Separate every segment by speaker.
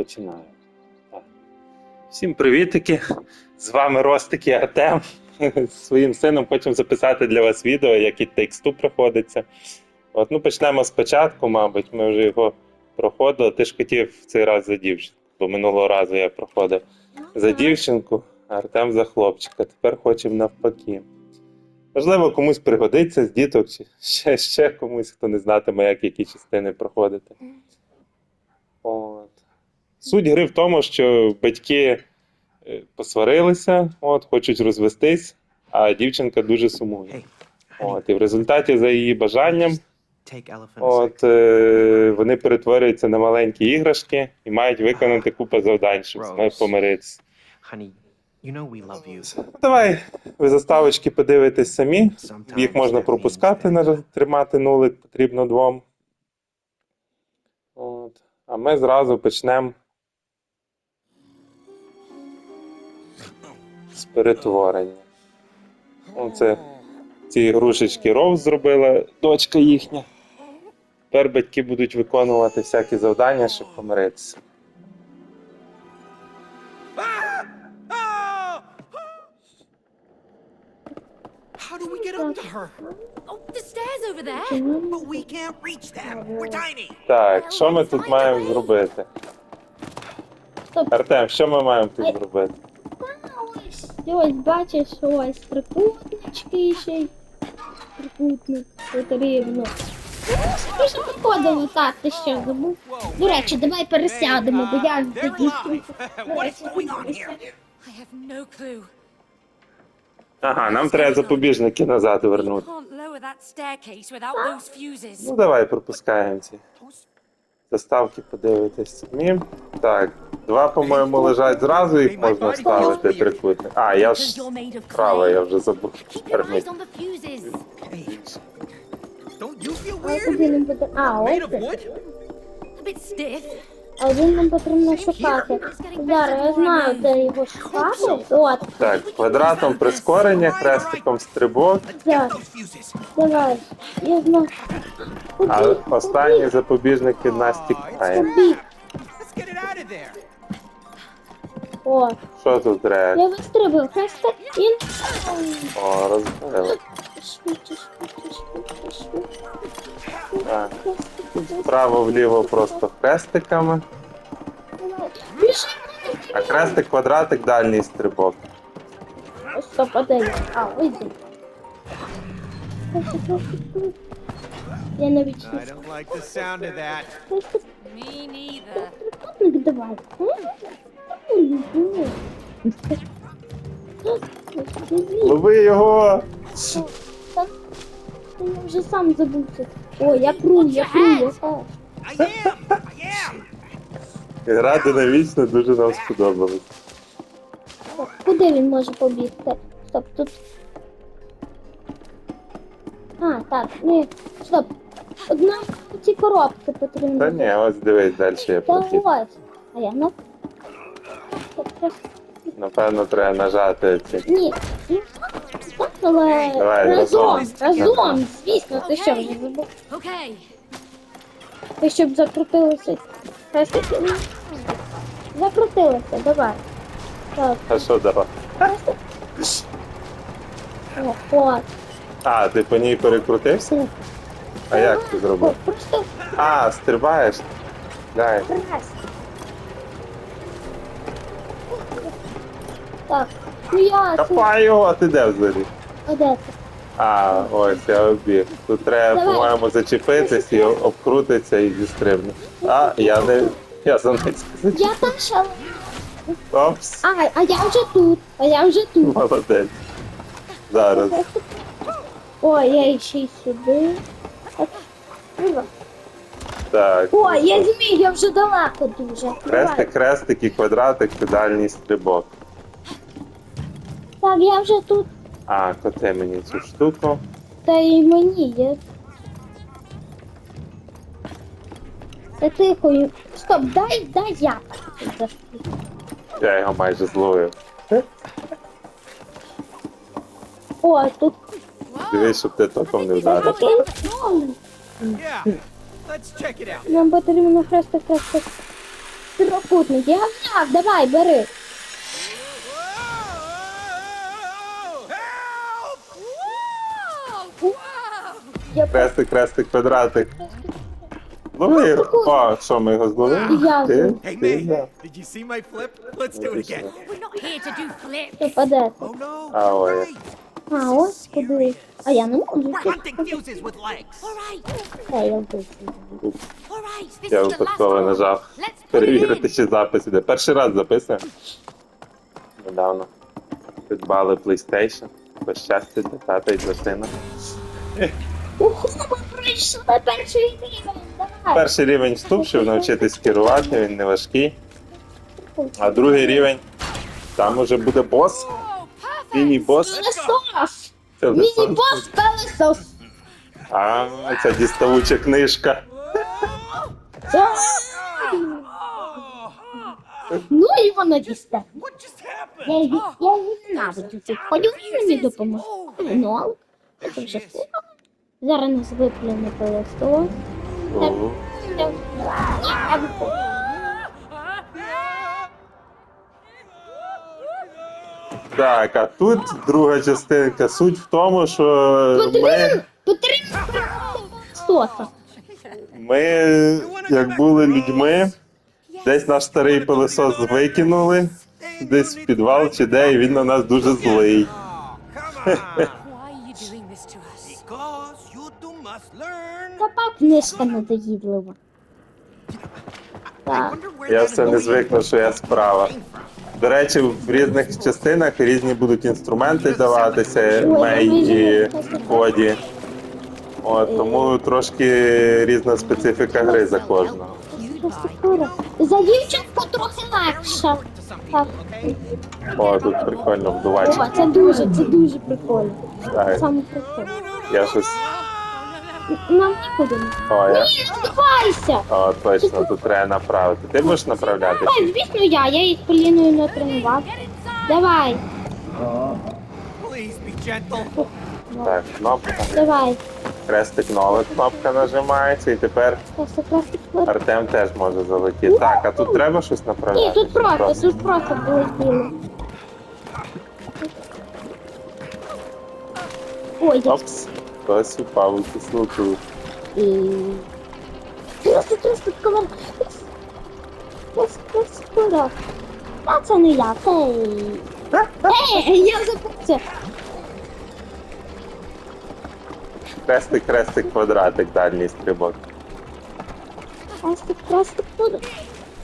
Speaker 1: Починаю. Так. Всім привітики! З вами Ростик і Артем. З своїм сином хочемо записати для вас відео, як і тексту проходиться. От, ну, почнемо спочатку, мабуть, ми вже його проходили. Ти ж хотів цей раз за дівчинку, бо минулого разу я проходив за дівчинку, а Артем за хлопчика. Тепер хочемо навпаки. Можливо, комусь пригодиться з діток, чи ще, ще комусь, хто не знатиме, як які частини проходити. От. Суть гри в тому, що батьки е, посварилися, от, хочуть розвестись, а дівчинка дуже сумує. От, і в результаті за її бажанням от, е, вони перетворюються на маленькі іграшки і мають виконати купу завдань, щоб з нею помиритися. Давай ви заставочки подивитесь самі. Їх можна пропускати, тримати нулик потрібно двом. От. А ми зразу почнемо з перетворення. Оце ці ігрушечки Роуз зробила дочка їхня. Тепер батьки будуть виконувати всякі завдання, щоб помиритися.
Speaker 2: How do we get up to her?
Speaker 3: Oh, the stairs over there.
Speaker 2: But we can't reach them. We're tiny.
Speaker 1: Так, що ми тут маємо зробити? Артем, що ми маємо тут зробити?
Speaker 4: Ось, ось бачиш, ось трикутнички ще й трикутник потрібно. Ми ж виходили, так, ти що забув? До речі, давай пересядемо, бо я
Speaker 3: clue.
Speaker 1: Ага, нам треба запобіжники назад вернути. Ну давай пропускаємо ці заставки, подивитись самі. Так, два, по-моєму, лежать зразу, їх можна ставити трикутник. А, я ж
Speaker 3: you're
Speaker 1: права, я вже забув.
Speaker 3: Keep your eyes on the fuses.
Speaker 2: Don't you feel weird?
Speaker 4: куди нам
Speaker 2: Made of wood?
Speaker 3: A bit stiff.
Speaker 4: А один нам потрібно шукати. Зараз я знаю, де його шукати. От,
Speaker 1: Так, квадратом прискорення, хрестиком стрибок,
Speaker 4: Так. давай. Я знаю.
Speaker 1: а останні запобіжники нас тікає.
Speaker 4: Побіг. О,
Speaker 1: Що тут треба?
Speaker 4: я вистрибив. Хрестик і...
Speaker 1: О, розбили.
Speaker 4: Швидше, швидше, швидше, швидше.
Speaker 1: Так, вправо-вліво просто хрестиками.
Speaker 4: Біжи.
Speaker 1: а хрестик, квадратик, дальній стрибок.
Speaker 4: Стоп, а де? А, ось. Я навіть
Speaker 2: I
Speaker 4: не
Speaker 2: don't like the sound of that.
Speaker 4: Хрестик,
Speaker 3: Me neither.
Speaker 4: давай.
Speaker 1: Лови його!
Speaker 4: Я вже сам забувся. О, я пру, я пру, я
Speaker 2: am.
Speaker 1: Грати навічно дуже нам сподобалось.
Speaker 4: Куди він може побігти? Стоп, тут. А, так, ні, стоп. Одна ці коробки потрібно.
Speaker 1: Та ні, ось дивись, далі я
Speaker 4: Та
Speaker 1: прохід.
Speaker 4: ось. А я. Стоп, щас.
Speaker 1: Напевно, треба нажати ці.
Speaker 4: Ні. Ну, але
Speaker 1: Давай,
Speaker 4: разом,
Speaker 1: разом.
Speaker 4: разом, звісно, ти що вже забув?
Speaker 3: Okay.
Speaker 4: Ти щоб закрутилося. Хрестик. ні. Закрутилося, давай. Так,
Speaker 1: А що давай?
Speaker 4: хрестик. О, от.
Speaker 1: А, ти по ній перекрутився? А як ти
Speaker 4: О,
Speaker 1: зробив?
Speaker 4: Просто
Speaker 1: А, стрибаєш? Дай.
Speaker 4: раз. Так, ну я це.
Speaker 1: Копай його, а ти де взагалі?
Speaker 4: А?
Speaker 1: А, ось я обіг. Тут треба, по-моєму, зачепитись і обкрутиться і зістрибне. А, я не. Я за
Speaker 4: Я там ще.
Speaker 1: Опс,
Speaker 4: А, а я вже тут. А я вже тут.
Speaker 1: молодець. Зараз.
Speaker 4: О, я ще й сюди. Так, ну, О, я зміг, я вже далеко дуже. Давай.
Speaker 1: Хрестик, хрестик і квадратик, педальний стрибок.
Speaker 4: Так, я вже тут.
Speaker 1: А, коти мені цю штуку.
Speaker 4: Та й мені є. Та тихо. Стоп, дай, дай я.
Speaker 1: Я його майже зловив.
Speaker 4: О, тут.
Speaker 1: Дивись, щоб ти током не вдарив.
Speaker 4: О,
Speaker 2: Yeah. Let's check it out.
Speaker 4: Нам потрібно хрестик, хрестик. Трикутник, я взяв, давай, бери. Я
Speaker 1: Крестик, крестик, квадратик. Лови. О, що ми його зловили?
Speaker 4: Я
Speaker 1: Ти?
Speaker 2: Hey,
Speaker 1: Ти,
Speaker 2: May, did you see my flip? Let's do it again.
Speaker 3: We're not here to do flips.
Speaker 4: Ти падеш.
Speaker 2: Oh no.
Speaker 1: Ah, yeah.
Speaker 4: А, ось куди. А я не можу.
Speaker 2: Hunting fuses with legs.
Speaker 3: All right,
Speaker 4: Та я вбив.
Speaker 3: all right. This
Speaker 1: Я
Speaker 3: is the last
Speaker 1: випадково
Speaker 3: one.
Speaker 1: нажав.
Speaker 3: Let's put it
Speaker 1: Перевірити, чи запис іде. Перший раз записуємо. Недавно. Придбали PlayStation. По щастя для тата і для сина.
Speaker 4: Уху, ми прийшли перший рівень. Давай.
Speaker 1: Перший рівень вступ, щоб навчитись керувати, він не важкий. А другий рівень. Там уже буде бос. Міні-бос.
Speaker 4: Пилисос.
Speaker 1: Це вже сон.
Speaker 4: Міні-бос пилисос.
Speaker 1: А, це діставуча книжка.
Speaker 4: Ну і вона дістає.
Speaker 2: What just happened?
Speaker 4: Я її, я її ненавиджу. Ти ходю мені допомогти. Ну, але це вже все. Зараз нас виплюне. Я виходжу.
Speaker 1: Так, а тут друга частинка. Суть в тому, що ми, ми як були людьми, десь наш старий пилосос викинули, десь в підвал чи де, і він на нас дуже злий.
Speaker 4: Та книжка надоїдлива. Так.
Speaker 1: Я все не звикну, що я справа. До речі, в різних частинах різні будуть інструменти даватися,
Speaker 4: Ой,
Speaker 1: мей
Speaker 4: я
Speaker 1: і
Speaker 4: вижу.
Speaker 1: коді. От, тому трошки різна специфіка гри за кожного.
Speaker 4: За дівчинку трохи легше. Так.
Speaker 1: О, тут прикольно
Speaker 4: О, це дуже, це дуже прикольно.
Speaker 1: Так,
Speaker 4: Саме прикольно.
Speaker 1: я щось.
Speaker 4: Нам нікуди не.
Speaker 1: О, я...
Speaker 4: Ні, здавайся!
Speaker 1: О, точно, тут треба направити. Ти будеш направляти?
Speaker 4: Ой, звісно, я, я їх Поліною не тренував. Давай.
Speaker 1: Так, кнопка.
Speaker 4: давай.
Speaker 1: Крестик нова кнопка нажимається, і тепер
Speaker 4: Просто просто кура.
Speaker 1: Артем теж може залетіти. Так, а тут треба щось направляти?
Speaker 4: Ні, тут
Speaker 1: Чи
Speaker 4: просто, тут просто полетіло. Ой, я
Speaker 1: Опс, хтось упав у кислоту.
Speaker 4: І... Просто, просто ковар. Просто, просто ковар. Та це не я, це... Ей, я забувся.
Speaker 1: Крестик, крестик, квадратик, дальній стрибок.
Speaker 4: Просто, просто ковар.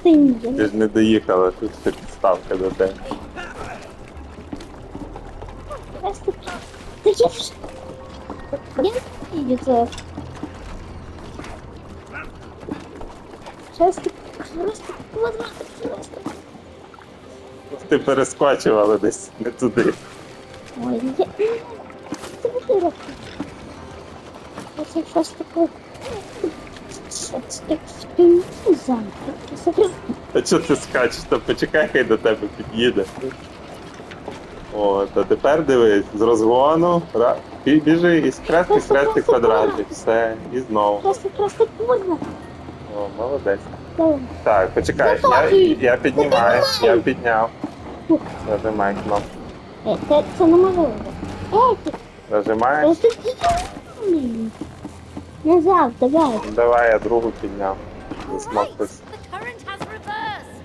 Speaker 4: Ти.
Speaker 1: Ж не доїхала, тут ще підставка до тебе.
Speaker 4: Просто... Та я вже... Я не вірю це. Просто, просто квадрат, просто.
Speaker 1: Ти перескочив, але десь не туди.
Speaker 4: Ой, я... Це вихірок. Це щось таке... Це замки.
Speaker 1: А чого ти скачеш? Та почекай, хай до тебе під'їде. О, то тепер дивись, з розгону, ра- бі- біжи і крестик, крестик, квадратик, все, і знову.
Speaker 4: Просто, просто курва.
Speaker 1: О, молодець.
Speaker 4: Давай.
Speaker 1: Так, почекай, я, я піднімаю, я підняв. Нажимай кнопку.
Speaker 4: Е, це, це неможливо. Е, ти,
Speaker 1: Нажимаєш.
Speaker 4: Ти Назад, давай.
Speaker 1: Давай, я другу підняв.
Speaker 3: Current has reversed.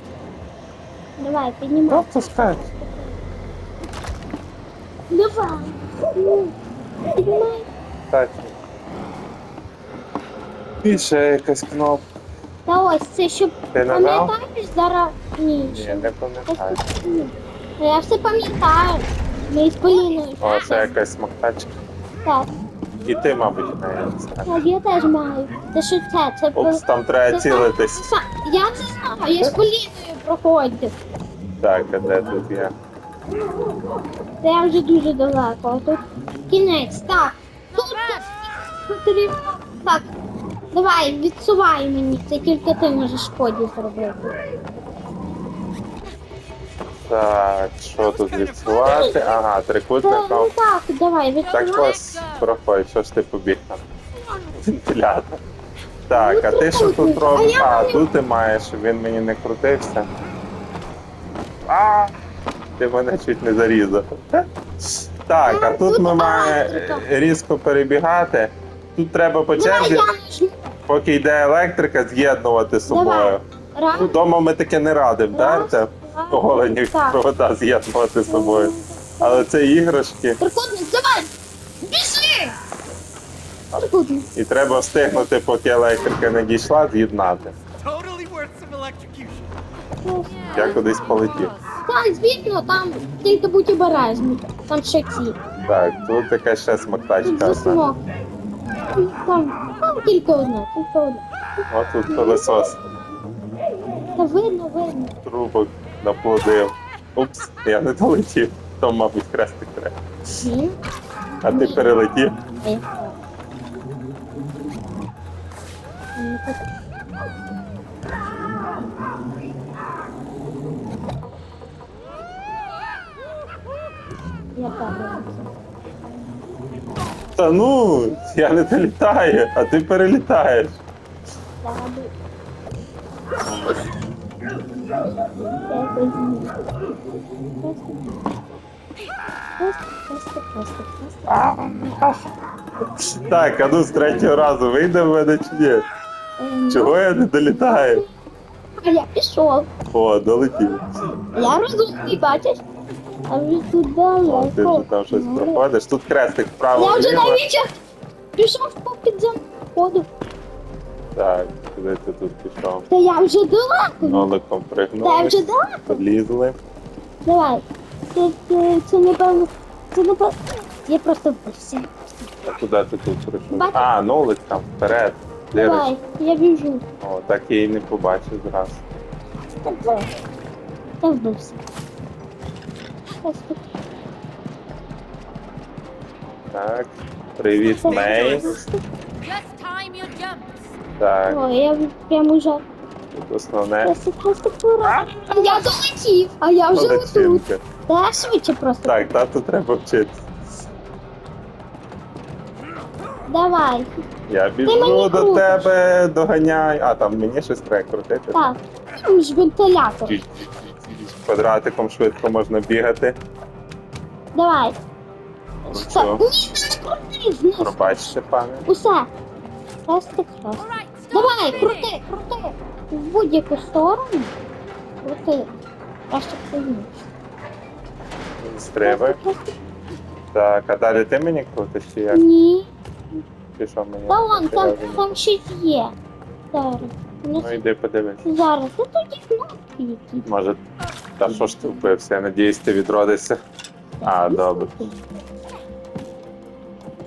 Speaker 4: Давай, піднімай.
Speaker 1: Це скач.
Speaker 4: Давай. Ну, Піднімай.
Speaker 1: Так. І ще якась кнопка.
Speaker 4: Та ось це щоб
Speaker 1: Ти нажав?
Speaker 4: пам'ятаєш зараз. Ні,
Speaker 1: Ні,
Speaker 4: ще.
Speaker 1: не пам'ятаю.
Speaker 4: Я все пам'ятаю. Ми з Поліною.
Speaker 1: О, це якась смоктачка.
Speaker 4: Так,
Speaker 1: І ти, мабуть, не
Speaker 4: так, я теж маю. Це що це? Це
Speaker 1: Опс, там треба
Speaker 4: це
Speaker 1: цілитись.
Speaker 4: Я це знаю, я з Поліною проходив.
Speaker 1: Так, а де тут є?
Speaker 4: Це я вже дуже далеко. а Тут кінець. Так. Тут потрібно. Так. Давай, відсувай мені. Це тільки ти можеш шкоді зробити.
Speaker 1: Так, що тут відсувати? Ага,
Speaker 4: Та,
Speaker 1: трикутником.
Speaker 4: ну так, давай,
Speaker 1: Так ось проходь, що ж ти побіг там? Вентилятор. Так, а ти що тут робиш?
Speaker 4: А
Speaker 1: тут ти маєш, щоб він мені не крутився. А, ти мене чуть не зарізав. Так, а тут ми маємо різко перебігати. Тут треба по черзі, поки йде електрика, з'єднувати з собою.
Speaker 4: Давай. Раз,
Speaker 1: Ну, ми таке не радимо, так?
Speaker 4: Раз,
Speaker 1: Оголені провода з'єднувати з собою. Але це іграшки,
Speaker 4: Трикутник, давай! Біжи! Трикутник.
Speaker 1: і треба встигнути, поки електрика не дійшла, з'єднати. Я кудись полетів.
Speaker 4: Так, звісно, там тільки будь обережний. Там ще ці.
Speaker 1: Так, тут якась ще смоктачка.
Speaker 4: Тут
Speaker 1: одна.
Speaker 4: Там, там тільки одна, тільки одна.
Speaker 1: Ось тут пилосос.
Speaker 4: Та видно, видно.
Speaker 1: Трубок наплодив. Упс, я не долетів. То, мабуть, хрестик треба.
Speaker 4: Ні.
Speaker 1: А ти перелетів.
Speaker 4: Падаю.
Speaker 1: Та ну, я не долітаю, а ти перелітаєш.
Speaker 4: Просто, просто, просто, просто.
Speaker 1: Так, а ну з третього разу вийде в мене чи ні? Чого я не долітаю?
Speaker 4: А я пішов.
Speaker 1: О, долетів.
Speaker 4: Я розумний, бачиш? А вже тут
Speaker 1: О, ти вже там щось проходиш. Тут хрестик вправо
Speaker 4: Я вже навіть пішов по підзем ходу.
Speaker 1: Так, куди ти тут пішов?
Speaker 4: Та я вже далеко.
Speaker 1: Ноликом
Speaker 4: Та я
Speaker 1: пригнули,
Speaker 4: вже далеко.
Speaker 1: підлізли.
Speaker 4: Давай. Це, це, це напевно. Це напевно. Я просто вбився.
Speaker 1: А куди ти тут прийшов?
Speaker 4: Бачиш?
Speaker 1: А, нолик там вперед. Дириш.
Speaker 4: Давай, я біжу.
Speaker 1: О, так я і не побачив зразу.
Speaker 4: Я вбився.
Speaker 1: Так. Привіт, Мей.
Speaker 3: Just time your jumps.
Speaker 1: Так,
Speaker 4: Ой, я прямо вже.
Speaker 1: тут основне.
Speaker 4: Просто, просто пора. А я долетів, а я вже отут.
Speaker 1: Молодчинка.
Speaker 4: Та швидше просто.
Speaker 1: Так, тату треба вчитися.
Speaker 4: Давай.
Speaker 1: Я
Speaker 4: мені
Speaker 1: біжу до
Speaker 4: крутиш.
Speaker 1: тебе, доганяй. А, там мені щось треба крутити.
Speaker 4: Так. Там ж вентилятор.
Speaker 1: Квадратиком швидко можна бігати.
Speaker 4: Давай.
Speaker 1: Все.
Speaker 4: Ні, не крути вниз.
Speaker 1: Пробачте, пане.
Speaker 4: Усе. Просто просто.
Speaker 3: All right, stop
Speaker 4: Давай, крути, крути. В будь-яку сторону. Крути. Краще повніше.
Speaker 1: Стрибай. Так, а далі ти мені крутиш чи як?
Speaker 4: Ні.
Speaker 1: Що мені?
Speaker 4: Та вон, там,
Speaker 1: всередині?
Speaker 4: там щось є. Зараз. Ну,
Speaker 1: Ну йди подивись.
Speaker 4: Зараз. Та тут є кнопки якісь.
Speaker 1: Може, та що ж ти вбився? Я надіюсь, ти відродишся. А, добре.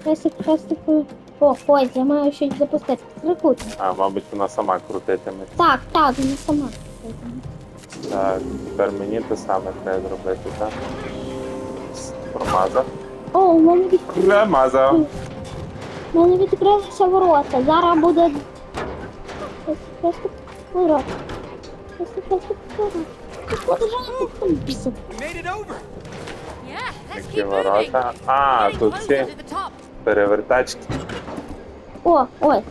Speaker 4: Хрестик, хрестику. О, ось, я маю щось запустити. Трикутник.
Speaker 1: А, мабуть, вона сама крутитиме.
Speaker 4: Так, так, не сама.
Speaker 1: Так, тепер мені те саме треба зробити, так? Промазав.
Speaker 4: О, у мене відкрилося.
Speaker 1: Промазав.
Speaker 4: У мене відкрилися ворота. Зараз буде. Ворота. Хрестик, ворота.
Speaker 1: А, тут ці перевертачки.
Speaker 4: О, ой,